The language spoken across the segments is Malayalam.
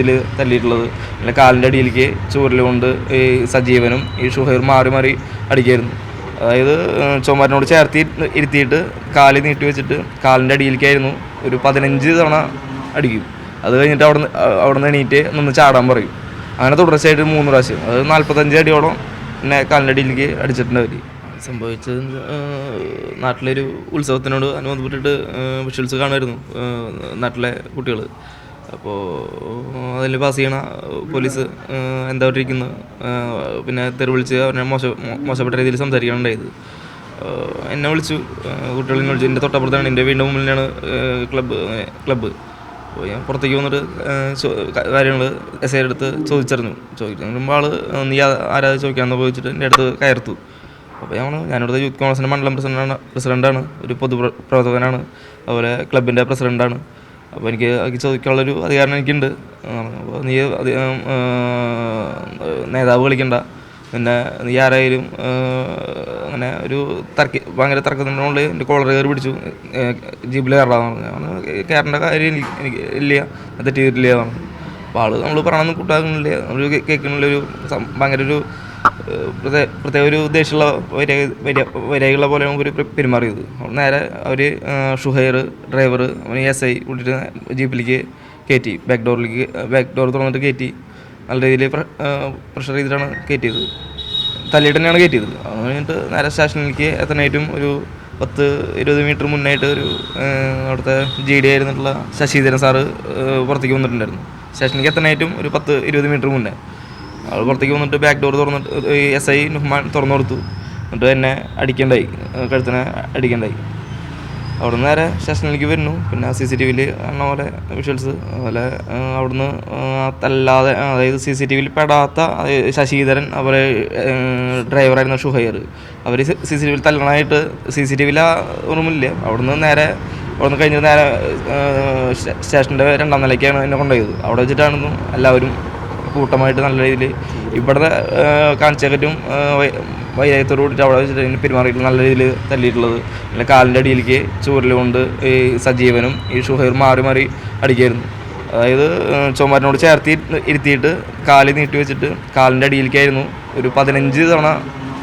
ഇതിൽ തല്ലിയിട്ടുള്ളത്. പിന്നെ കാലിന്റെ അടിയിലേക്ക് ചൂരൽ കൊണ്ട് ഈ സജീവനും ഈ ഷുഹൈർ മാറി മാറി അടിക്കായിരുന്നു. അതായത് ചുമരനോട് ചേർത്തി ഇരുത്തിയിട്ട് കാൽ നീട്ടി വെച്ചിട്ട് കാലിന്റെ അടിയിലേക്കായിരുന്നു ഒരു പതിനഞ്ച് തവണ അടിക്കും. അത് കഴിഞ്ഞിട്ട് അവിടെ അവിടെ നിന്ന് എണീറ്റ് നിന്ന് ചാടാൻ പറയും. അങ്ങനെ തുടർച്ചയായിട്ട് മൂന്ന് പ്രാവശ്യം. അത് നാൽപ്പത്തഞ്ച് അടിയോളം പിന്നെ കാലിന്റെ അടിയിലേക്ക് അടിച്ചിട്ടുണ്ട് അവർ സംഭവിച്ചത് നാട്ടിലൊരു ഉത്സവത്തിനോട് അനുബന്ധപ്പെട്ടിട്ട് വിഷ്വൽസ് കാണുമായിരുന്നു നാട്ടിലെ കുട്ടികൾ അപ്പോൾ അതിൽ പാസ് ചെയ്യണ പോലീസ് എന്താ ഇരിക്കുന്നു പിന്നെ തെറി വിളിച്ച് അവരെ മോശ മോശപ്പെട്ട രീതിയിൽ സംസാരിക്കാനുണ്ടായത് എന്നെ വിളിച്ചു. കുട്ടികളെന്നെ കുട്ടികളെ വിളിച്ചു എന്റെ തൊട്ടപ്പുറത്താണ്. എന്റെ വീടിന്റെ മുന്നിലാണ് ക്ലബ്ബ് ക്ലബ്ബ് അപ്പോൾ ഞാൻ പുറത്തേക്ക് വന്നിട്ട് കാര്യങ്ങൾ എസ് ഐയുടെ അടുത്ത് ചോദിച്ചറിഞ്ഞു. ചോദിക്കുമ്പോൾ ആൾ നീ ആരാധ ആരാ ചോദിക്കാമെന്ന് ചോദിച്ചിട്ട് എന്റെ അടുത്ത് കയർത്തു. അപ്പോൾ ഞാൻ ഞാനിവിടുത്തെ യൂത്ത് കോൺഗ്രസിന്റെ മണ്ഡലം പ്രസിഡന്റാണ് പ്രസിഡന്റാണ് ഒരു പൊതു പ്ര- പ്രവർത്തകനാണ് അതുപോലെ ക്ലബിന്റെ പ്രസിഡന്റാണ്. അപ്പോൾ എനിക്ക് അത് ചോദിക്കാനുള്ളൊരു അധികാരം എനിക്കുണ്ട്. അപ്പോൾ നീ നേതാവ് കളിക്കണ്ട. പിന്നെ നീ ആരായാലും അങ്ങനെ ഒരു തർക്കി ഭയങ്കര തർക്കത്തിനുള്ളിൽ എന്റെ കോളർ കയറി പിടിച്ചു. ജീപ്പിൽ കയറാന്ന് പറഞ്ഞു. കയറേണ്ട കാര്യം എനിക്ക് ഇല്ല. തെറ്റിയിട്ടില്ല തെറ്റ് പറഞ്ഞു അപ്പോൾ ആൾ നമ്മൾ പറയണമെന്ന് കൂട്ടാക്കുന്നില്ല. നമ്മൾ കേൾക്കുന്നില്ല. ഒരു ഭയങ്കര ഒരു പ്രത്യേക ഒരു ഉദ്ദേശമുള്ള വരകളെ പോലെ നമുക്ക് പെരുമാറിയത്. നേരെ അവർ ഷുഹൈർ ഡ്രൈവർ അവന് എസ് ഐ വിട്ടിട്ട് ജീപ്പിലേക്ക് കയറ്റി ബാക്ക് ഡോറിലേക്ക് ബാക്ക് ഡോർ തുറന്നിട്ട് കയറ്റി നല്ല രീതിയിൽ പ്രഷർ ചെയ്തിട്ടാണ് കയറ്റിയത്. തല്ലിയിട്ട് തന്നെയാണ് കയറ്റിയത്. അത് കഴിഞ്ഞിട്ട് നേരെ സ്റ്റേഷനിലേക്ക് എത്തനായിട്ടും ഒരു പത്ത് ഇരുപത് മീറ്റർ മുന്നായിട്ട് ഒരു അവിടുത്തെ ജി ഡി ആയിരുന്നിട്ടുള്ള ശശിധരൻ സാറ് പുറത്തേക്ക് വന്നിട്ടുണ്ടായിരുന്നു. സ്റ്റേഷനിലേക്ക് എത്തനായിട്ടും ഒരു പത്ത് ഇരുപത് മീറ്റർ മുന്നേ. ആൾ പുറത്തേക്ക് വന്നിട്ട് ബാക്ക് ഡോർ തുറന്നിട്ട് എസ് ഐ നുഹ്മാൻ തുറന്നു കൊടുത്തു. എന്നിട്ട് എന്നെ അടിക്കണ്ടായി. കഴുത്തിനെ അടിക്കണ്ടായി. അവിടെ നിന്ന് നേരെ സ്റ്റേഷനിലേക്ക് വരുന്നു. പിന്നെ സി സി ടി വിയിൽ കാണുന്ന പോലെ വിഷ്വൽസ് അതുപോലെ അവിടുന്ന് അല്ലാതെ അതായത് സി സി ടി വിയിൽ പെടാത്ത ശശിധരൻ അവരെ ഡ്രൈവറായിരുന്ന ഷുഹൈർ. അവർ സി സി ടി വിയിൽ തല്ലണമായിട്ട് സി സി ടി വിയിൽ ആ റൂമില്ല. അവിടുന്ന് നേരെ അവിടുന്ന് കഴിഞ്ഞ് നേരെ സ്റ്റേഷന്റെ രണ്ടാം നിലയ്ക്കാണ് എന്നെ കൊണ്ടുപോയത്. അവിടെ വെച്ചിട്ടാണ് എല്ലാവരും കൂട്ടമായിട്ട് നല്ല രീതിയിൽ ഇവിടുത്തെ കാണിച്ചേക്കറ്റും വൈരാഗ്യത്തോട് കൂടിയിട്ട് അവിടെ വെച്ചിട്ട് പെരുമാറിയിട്ട് നല്ല രീതിയിൽ തല്ലിയിട്ടുള്ളത്. പിന്നെ കാലിന്റെ അടിയിലേക്ക് ചൂരൽ കൊണ്ട് ഈ സജീവനും ഈ ഷുഹൈർ മാറി മാറി അടിക്കായിരുന്നു. അതായത് ചുമരനോട് ചേർത്തി ഇരുത്തിയിട്ട് കാൽ നീട്ടി വെച്ചിട്ട് കാലിന്റെ അടിയിലേക്കായിരുന്നു ഒരു പതിനഞ്ച് തവണ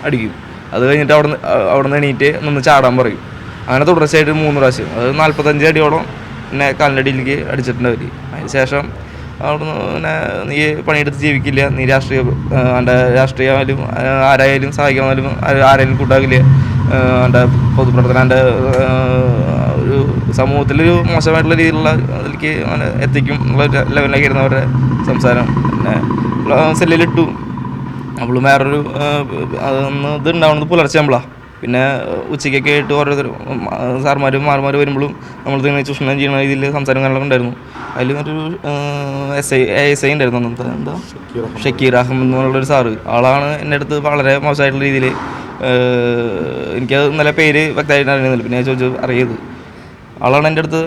അടിക്കും. അത് കഴിഞ്ഞിട്ട് അവിടെ അവിടെ നിന്ന് എണീറ്റ് നിന്ന് ചാടാൻ പറയും. അങ്ങനെ തുടർച്ചയായിട്ട് മൂന്ന് പ്രാവശ്യം. അത് നാൽപ്പത്തഞ്ച് അടിയോളം പിന്നെ കാലിന്റെ അടിയിലേക്ക് അടിച്ചിട്ടുണ്ട് അതിന് ശേഷം അവിടുന്ന് പിന്നെ നീ പണിയെടുത്ത് ജീവിക്കില്ല. നീ രാഷ്ട്രീയ എന്റെ രാഷ്ട്രീയമായാലും ആരായാലും സഹായിക്കാമായാലും ആരായാലും കൂട്ടാകില്ല. എന്റെ പൊതുപ്രവർത്തനം എന്റെ ഒരു സമൂഹത്തിലൊരു മോശമായിട്ടുള്ള രീതിയിലുള്ള അതിലേക്ക് അവനെ എത്തിക്കും എന്നുള്ള ലെവലിലേക്ക് ഇരുന്നവരുടെ സംസാരം. പിന്നെ സെല്ലിലിട്ടു നമ്മൾ വേറൊരു അതൊന്ന് ഇത് ഉണ്ടാവുന്നത് പുലർച്ചെ നമ്മളാ പിന്നെ ഉച്ചയ്ക്കൊക്കെ ആയിട്ട് ഓരോരുത്തർ സാർമാരും മാർമാരും വരുമ്പോഴും നമ്മൾ തന്നെ ചൂഷണം ചെയ്യുന്ന രീതിയിൽ സംസാരം കാര്യങ്ങളൊക്കെ ഉണ്ടായിരുന്നു. അതിൽ ഒരു എസ് ഐ എസ് ഐ ഉണ്ടായിരുന്നു അന്നത്തെ എന്താ ഷക്കീർ അഹമ്മദ്. എന്ന് പറഞ്ഞുള്ളൊരു സാറ്. ആളാണ് എന്റെ അടുത്ത് വളരെ മോശമായിട്ടുള്ള രീതിയിൽ എനിക്കത് ഇന്നലെ പേര് വ്യക്തമായിട്ട് അറിയുന്നില്ല. പിന്നെ ഞാൻ ചോദിച്ചു അറിയത് ആളാണ് എന്റെ അടുത്ത്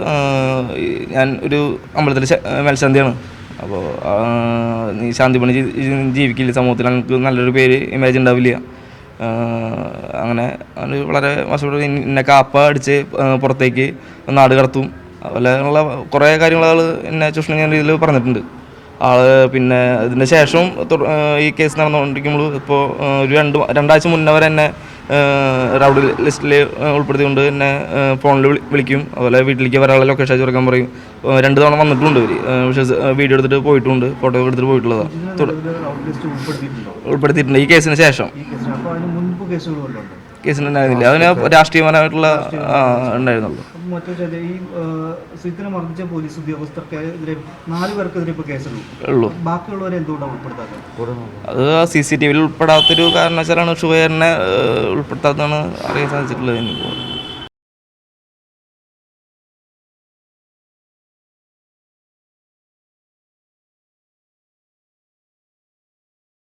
ഞാൻ ഒരു അമ്പലത്തിൽ മേൽശാന്തിയാണ്. അപ്പോൾ നീ ശാന്തി പണി ജീവിക്കില്ല സമൂഹത്തിൽ. എനിക്ക് നല്ലൊരു പേര് ഇമേജ് ഉണ്ടാവില്ല. അങ്ങനെ അത് വളരെ മോശപ്പെട്ട എന്നെ കാപ്പ അടിച്ച് പുറത്തേക്ക് നാട് കടത്തും. അതുപോലെ ഉള്ള കുറേ കാര്യങ്ങൾ ആൾ എന്നെ ചൂഷണം ചെയ്യുന്ന രീതിയിൽ പറഞ്ഞിട്ടുണ്ട്. ആൾ പിന്നെ ഇതിന് ശേഷം ഈ കേസ് നടന്നുകൊണ്ടിരിക്കുമ്പോൾ ഇപ്പോൾ ഒരു രണ്ട് രണ്ടാഴ്ച മുന്നേ വരെ എന്നെ റൗഡ് ലിസ്റ്റിൽ ഉൾപ്പെടുത്തിക്കൊണ്ട് എന്നെ ഫോണിൽ വിളിക്കും. അതുപോലെ വീട്ടിലേക്ക് വരാനുള്ള ലൊക്കേഷൻ അയച്ചു കൊടുക്കാൻ പറയും. രണ്ട് തവണ വന്നിട്ടുണ്ട് ഇവർ പക്ഷേ വീഡിയോ എടുത്തിട്ട് പോയിട്ടുണ്ട്. ഫോട്ടോ എടുത്തിട്ട് പോയിട്ടുള്ളതാണ് ഉൾപ്പെടുത്തിയിട്ടുണ്ട്? ഈ കേസിന് ശേഷം. അപ്പോൾ അതിന് രാഷ്ട്രീയപരമായിട്ടുള്ള ഉണ്ടായിരുന്നുള്ളൂ. മർദ്ദിച്ച പോലീസ് ഉദ്യോഗസ്ഥർക്കെതിരെ നാല് പേർക്കെതിരെ ഇപ്പോൾ കേസുള്ളൂ ബാക്കിയുള്ളവരെ എന്തുകൊണ്ടാണ് ഉൾപ്പെടുത്താത്തത്? അത് സി സി ടി വിയിൽ ഉൾപ്പെടാത്തൊരു കാരണവശാലാണ് ഷുഹേറിനെ ഉൾപ്പെടുത്താത്തതാണ് അറിയാൻ സാധിച്ചിട്ടുള്ളത് എനിക്ക്